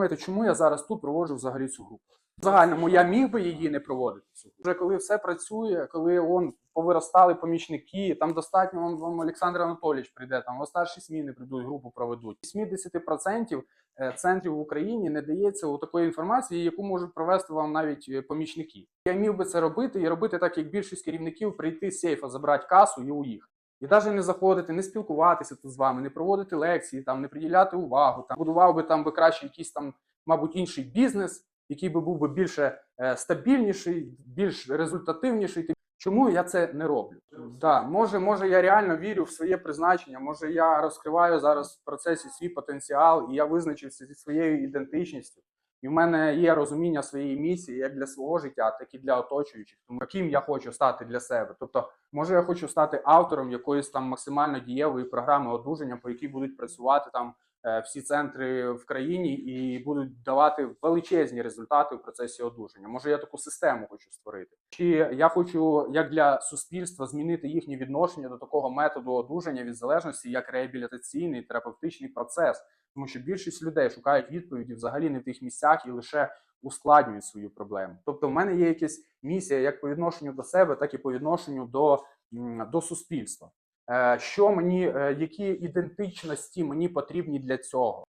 думаєте, чому я зараз тут проводжу взагалі цю групу? В загальному я міг би її не проводити. Вже коли все працює, коли он повиростали помічники, там достатньо вам, вам Олександр Анатолійович прийде, там старші зміни прийдуть, групу проведуть. 70% е, центрів в Україні не дається у такої інформації, яку можуть провести вам навіть е, помічники. Я міг би це робити і робити так, як більшість керівників прийти з сейфа, забрати касу і уїхати. І навіть не заходити, не спілкуватися тут з вами, не проводити лекції, там не приділяти увагу. Там будував би там би краще якийсь там, мабуть, інший бізнес, який би був би більше е, стабільніший, більш результативніший. Чому я це не роблю? Да, може, може, я реально вірю в своє призначення. Може, я розкриваю зараз в процесі свій потенціал, і я визначився зі своєю ідентичністю. І в мене є розуміння своєї місії як для свого життя, так і для оточуючих. Тому яким я хочу стати для себе. Тобто, може, я хочу стати автором якоїсь там максимально дієвої програми одужання, по якій будуть працювати там е, всі центри в країні і будуть давати величезні результати в процесі одужання. Може, я таку систему хочу створити, чи я хочу як для суспільства змінити їхнє відношення до такого методу одужання від залежності, як реабілітаційний терапевтичний процес, тому що більшість людей шукають відповіді взагалі не в тих місцях і лише ускладнюють свою проблему. Тобто, в мене є якась місія як по відношенню до себе, так і по відношенню до, до суспільства. Е, Що мені, е, які ідентичності мені потрібні для цього?